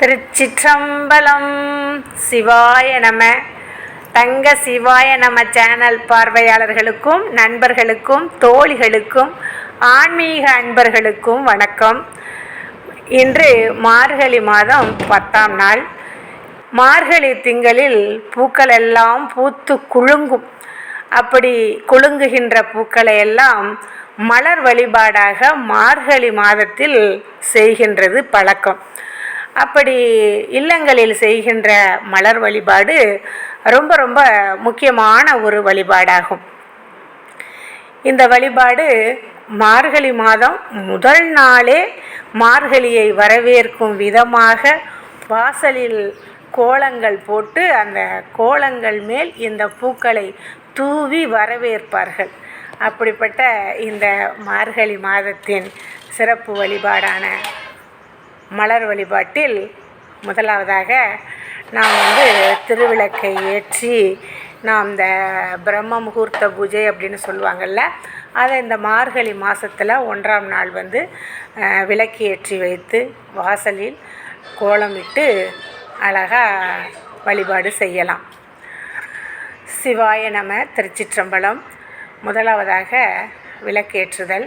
திருச்சிற்றம்பலம். சிவாய நம. தங்க சிவாய நம சேனல் பார்வையாளர்களுக்கும் நண்பர்களுக்கும் தோழிகளுக்கும் ஆன்மீக அன்பர்களுக்கும் வணக்கம். இன்று மார்கழி மாதம் பத்தாம் நாள். மார்கழி திங்களில் பூக்கள் எல்லாம் பூத்து குலுங்கும். அப்படி குலுங்குகின்ற பூக்களை எல்லாம் மலர் வழிபாடாக மார்கழி மாதத்தில் செய்கின்றது பழக்கம். அப்படி இல்லங்களில் செய்கின்ற மலர் வழிபாடு ரொம்ப ரொம்ப முக்கியமான ஒரு வழிபாடாகும். இந்த வழிபாடு மார்கழி மாதம் முதல் நாளே மார்கழியை வரவேற்கும் விதமாக வாசலில் கோலங்கள் போட்டு அந்த கோலங்கள் மேல் இந்த பூக்களை தூவி வரவேற்பார்கள். அப்படிப்பட்ட இந்த மார்கழி மாதத்தின் சிறப்பு வழிபாடான மலர் வழிபாட்டில் முதலாவதாக நாம் வந்து திருவிளக்கை ஏற்றி நாம் இந்த பிரம்ம முகூர்த்த பூஜை அப்படின்னு சொல்லுவாங்கள்ல அதை இந்த மார்கழி மாதத்தில் ஒன்றாம் நாள் வந்து விளக்கு ஏற்றி வைத்து வாசலில் கோலமிட்டு அழகாக வழிபாடு செய்யலாம். சிவாய நம திருச்சிற்றம்பலம் முதலாவதாக விளக்கேற்றுதல்.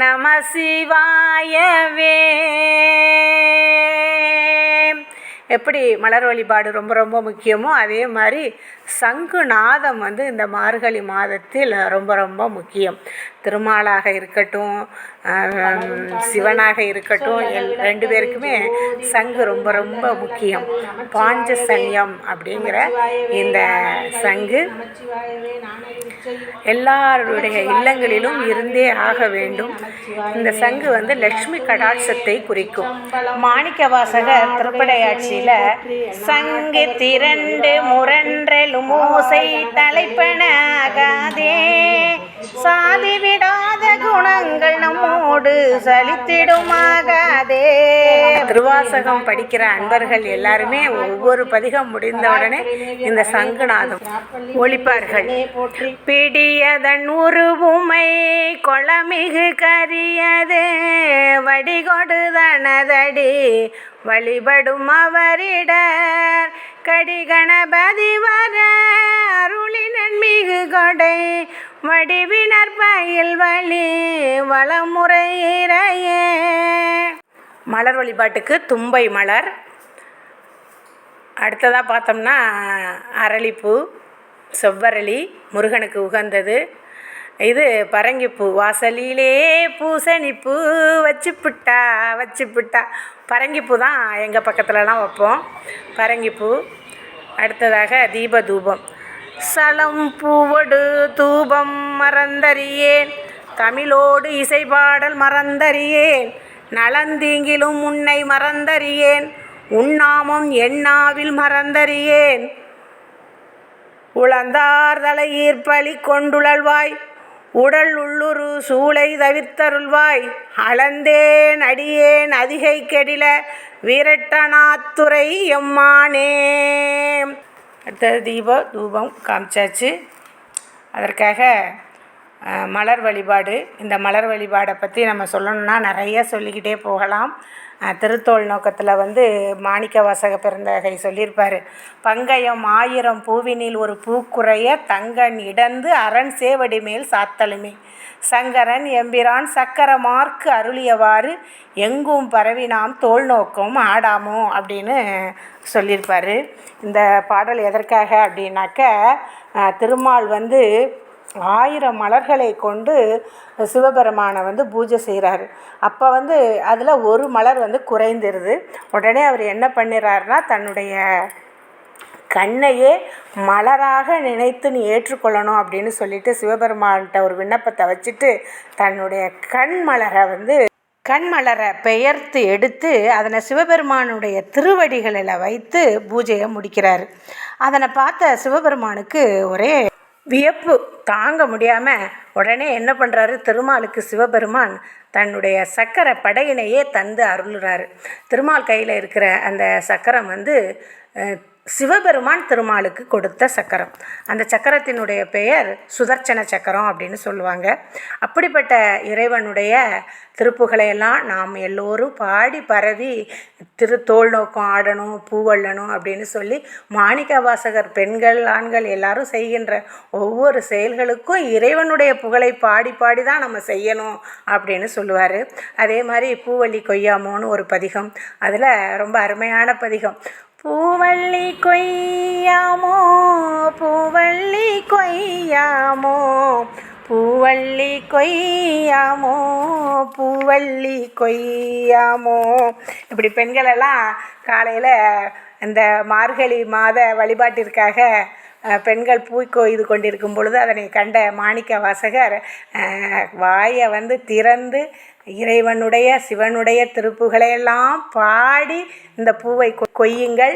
நம சிவாயவே. எப்படி மலர் வழிபாடு ரொம்ப ரொம்ப முக்கியமோ அதே மாதிரி சங்கு நாதம் வந்து இந்த மார்கழி மாதத்தில் ரொம்ப ரொம்ப முக்கியம். திருமாலாக இருக்கட்டும் சிவனாக இருக்கட்டும் எல் ரெண்டு பேருக்குமே சங்கு ரொம்ப ரொம்ப முக்கியம். பாஞ்சசன்யம் அப்படிங்கிற இந்த சங்கு எல்லாருடைய இல்லங்களிலும் இருந்தே ஆக வேண்டும். இந்த சங்கு வந்து லக்ஷ்மி கடாட்சத்தை குறிக்கும். மாணிக்க வாசகர் திருப்படையாட்சியில் சங்கு திரண்டு முரன்றலும் ஓசை தலைப்பனாகாதே சாதி விடாத குணங்கள் நம்மோடு சலித்திடுமாகாதே. திருவாசகம் படிக்கிற அன்பர்கள் எல்லாருமே ஒவ்வொரு பதிகம் முடிந்தவுடனே இந்த சங்குநாதம் ஒழிப்பார்கள். பிடியதன் உருவுமை கொளமிகு கரியது வடிகொடுதனதடி வழிபடும் அவரிடர் கடிகணபதி வர அருளினன் மிகு கொடை வடிவினர் பயில் வழி வளமுறையிறையே மலர் வழிபாட்டுக்கு தும்பை மலர். அடுத்ததாக பார்த்தோம்னா அரளிப்பூ செவ்வரளி முருகனுக்கு உகந்தது. இது பரங்கிப்பூ வாசலிலே பூசணிப்பூ வச்சுப்பிட்டா வச்சுப்பிட்டா. பரங்கிப்பூ தான் எங்கள் பக்கத்துலலாம் வைப்போம். பரங்கிப்பூ. அடுத்ததாக தீப தூபம் சலம் பூவடு தூபம் மறந்தறியேன். தமிழோடு இசைப்பாடல் மறந்தறியேன். நலந்தீங்கிலும் உன்னை மறந்தறியேன். உன்னாமம் எண்ணாவில் மறந்தறியேன். உளந்தார் தலையீர்ப்பலி கொண்டுழல்வாய். உடல் உள்ளுரு சூளை தவிர்த்தருள்வாய். அளந்தேன் அடியேன் அதிகை கெடில வீரட்டனாத்துறை எம்மானே அடுத்தது தீபம் தூபம் காமிச்சாச்சு. அதற்காக மலர் வழிபாடு. இந்த மலர் வழிபாடை பற்றி நம்ம சொல்லணும்னா நிறைய சொல்லிக்கிட்டே போகலாம். திருத்தோல் நோக்கத்தில் வந்து மாணிக்க வாசக பிறந்தகை சொல்லியிருப்பார். பங்கயம் ஆயிரம் பூவினில் ஒரு பூக்குறைய தங்கன் இடந்து அரண் சேவடி மேல் சாத்தலுமே. சங்கரன் எம்பிரான் சக்கரமார்க்கு அருளியவாறு எங்கும் பரவினாம் தோல் நோக்கம் ஆடாமோ அப்படின்னு சொல்லியிருப்பார். இந்த பாடல் எதற்காக அப்படின்னாக்க திருமால் வந்து ஆயிரம் மலர்களை கொண்டு சிவபெருமானை வந்து பூஜை செய்கிறாரு அப்போ வந்து அதில் ஒரு மலர் வந்து குறைந்துருது. உடனே அவர் என்ன பண்ணிடுறாருனா தன்னுடைய கண்ணையே மலராக நினைத்து நீ ஏற்றுக்கொள்ளணும் அப்படின்னு சொல்லிட்டு சிவபெருமான்கிட்ட ஒரு விண்ணப்பத்தை வச்சுட்டு தன்னுடைய கண் மலரை வந்து கண்மலரை பெயர்த்து எடுத்து அதனை சிவபெருமானுடைய திருவடிகளில் வைத்து பூஜையை முடிக்கிறார். அதனை பார்த்த சிவபெருமானுக்கு ஒரே வியப்பு தாங்க முடியாமல் உடனே என்ன பண்ணுறாரு திருமாலுக்கு சிவபெருமான் தன்னுடைய சக்கரை படையினையே தந்து அருளுறாரு. திருமால் கையில் இருக்கிற அந்த சக்கரம் வந்து சிவபெருமான் திருமாலுக்கு கொடுத்த சக்கரம். அந்த சக்கரத்தினுடைய பெயர் சுதர்ச்சன சக்கரம் அப்படின்னு சொல்லுவாங்க. அப்படிப்பட்ட இறைவனுடைய திருப்புகளையெல்லாம் நாம் எல்லோரும் பாடி பரவி திரு தோல் நோக்கம் ஆடணும் பூவள்ளணும் அப்படின்னு சொல்லி மாணிக்க வாசகர் பெண்கள் ஆண்கள் எல்லாரும் செய்கின்ற ஒவ்வொரு செயல்களுக்கும் இறைவனுடைய புகழை பாடி பாடி தான் நம்ம செய்யணும் அப்படின்னு சொல்லுவார். அதே மாதிரி பூவள்ளி கொய்யாமோன்னு ஒரு பதிகம். அதில் ரொம்ப அருமையான பதிகம். பூவள்ளி கொய்யாமோ பூவள்ளி கொய்யாமோ பூவள்ளி கொய்யாமோ பூவள்ளி கொய்யாமோ. இப்படி பெண்களெல்லாம் காலையில் இந்த மார்கழி மாத வழிபாட்டிற்காக பெண்கள் பூ கொய்து கொண்டிருக்கும் பொழுது அதனை கண்ட மாணிக்க வாசகர் வாயை வந்து திறந்து இறைவனுடைய சிவனுடைய திருப்புகளையெல்லாம் பாடி இந்த பூவை கொ- கொய்யுங்கள்.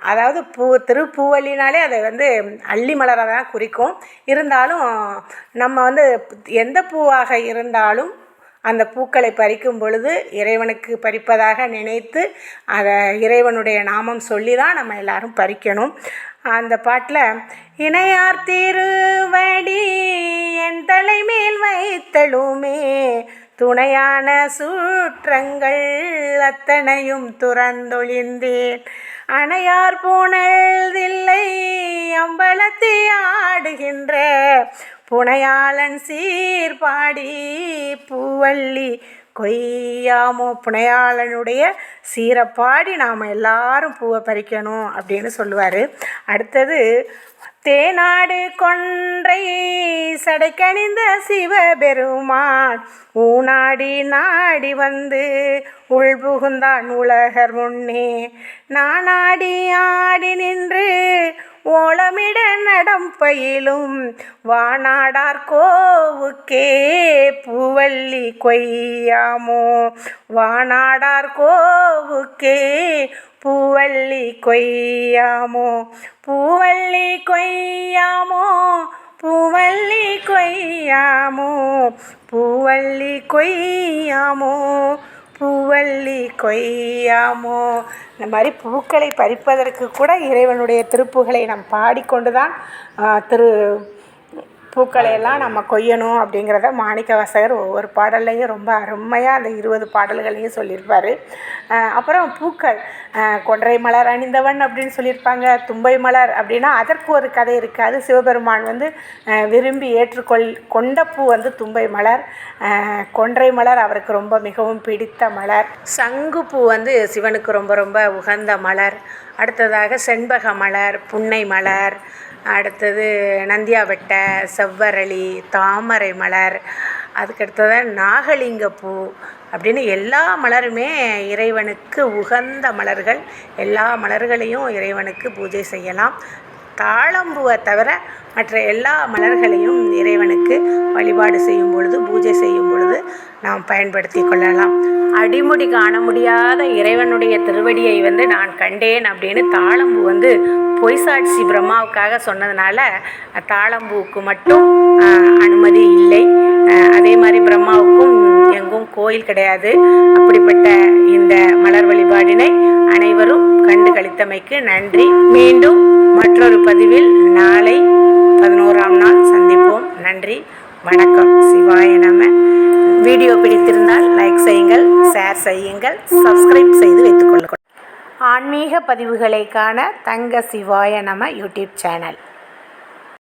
அதாவது பூ திருப்பூவல்லினாலே அதை வந்து அள்ளி மலரை தான் குறிக்கும். இருந்தாலும் நம்ம வந்து எந்த பூவாக இருந்தாலும் அந்த பூக்களை பறிக்கும் பொழுது இறைவனுக்கு பறிப்பதாக நினைத்து அதை இறைவனுடைய நாமம் சொல்லி தான் நம்ம எல்லாரும் பறிக்கணும். அந்த பாட்டில் இணையார் திருவடி என் தலைமேல் வைத்தலுமே துணையான சூற்றங்கள் அத்தனையும் துறந்தொழிந்தேன். அணையார் புனல்தில்லை அம்பலத்தை ஆடுகின்ற புனையாளன் சீர்பாடி பூவள்ளி கொய்யாமோ புனையாளனுடைய சீரப்பாடி நாம் எல்லாரும் பூவை பறிக்கணும் அப்படின்னு சொல்லுவார். அடுத்தது தேனாடு கொன்றை சடைக்கணிந்த சிவபெருமான் ஊனாடி நாடி வந்து உள்புகுந்தான் உலகர் முன்னே நானாடி ஆடி நின்று ஓலமிட நடம் பயிலும் வானாடார் கோவுக்கே பூவல்லி கொய்யாமோ. வானாடார் கோவுக்கே பூவல்லி கொய்யாமோ. பூவல்லி கொய்யாமோ பூவல்லி கொய்யாமோ. பூவல்லி கொய்யாமோ. பூவல்லி கொய்யாமோ? இந்த மாதிரி பூக்களை பறிப்பதற்கு கூட இறைவனுடைய திருப்புகளை நாம் பாடிக்கொண்டு தான் திரு பூக்களை எல்லாம் நம்ம கொய்யணும் அப்படிங்கிறத மாணிக்க வாசகர் ஒவ்வொரு பாடல்லையும் ரொம்ப அருமையாக அந்த இருபது பாடல்களையும் சொல்லியிருப்பார். அப்புறம் பூக்கள் கொன்றை மலர் அணிந்தவன் அப்படின்னு சொல்லியிருப்பாங்க தும்பை மலர் அப்படின்னா அதற்கு ஒரு கதை இருக்குது அது சிவபெருமான் வந்து விரும்பி ஏற்றுக்கொள் கொண்ட பூ வந்து தும்பை மலர். கொன்றை மலர் அவருக்கு ரொம்ப மிகவும் பிடித்த மலர். சங்கு பூ வந்து சிவனுக்கு ரொம்ப ரொம்ப உகந்த மலர். அடுத்ததாக செண்பக மலர் புன்னை மலர் அடுத்தது நந்தியாவட்டை செவ்வரளி தாமரை மலர் அதுக்கடுத்ததாக நாகலிங்கப்பூ அப்படின்னு எல்லா மலருமே இறைவனுக்கு உகந்த மலர்கள். எல்லா மலர்களையும் இறைவனுக்கு பூஜை செய்யலாம். தாழம்பூவை தவிர மற்ற எல்லா மலர்களையும் இறைவனுக்கு வழிபாடு செய்யும் பொழுது பூஜை செய்யும் பொழுது நாம் பயன்படுத்தி கொள்ளலாம். அடிமுடி காண முடியாத இறைவனுடைய திருவடியை வந்து நான் கண்டேன் அப்படின்னு தாழம்பூ வந்து பொய்சாட்சி பிரம்மாவுக்காக சொன்னதுனால தாழம்புவுக்கு மட்டும் அனுமதி இல்லை. அதே மாதிரி பிரம்மாவுக்கும் எங்கும் கோயில் கிடையாது. அப்படிப்பட்ட இந்த மலர் வழிபாடினை அனைவரும் கண்டு கழித்தமைக்கு நன்றி. மீண்டும் மற்றும் பதிவில் நாளை பதினோராம் நாள் சந்திப்போம். நன்றி வணக்கம். சிவாய நம. வீடியோ பிடித்திருந்தால் லைக் செய்யுங்கள் ஷேர் செய்யுங்கள் சப்ஸ்கிரைப் செய்து வைத்துக்கொள்ளுங்கள் ஆன்மீக பதிவுகளை காண தங்க சிவாய நம யூடியூப் சேனல்.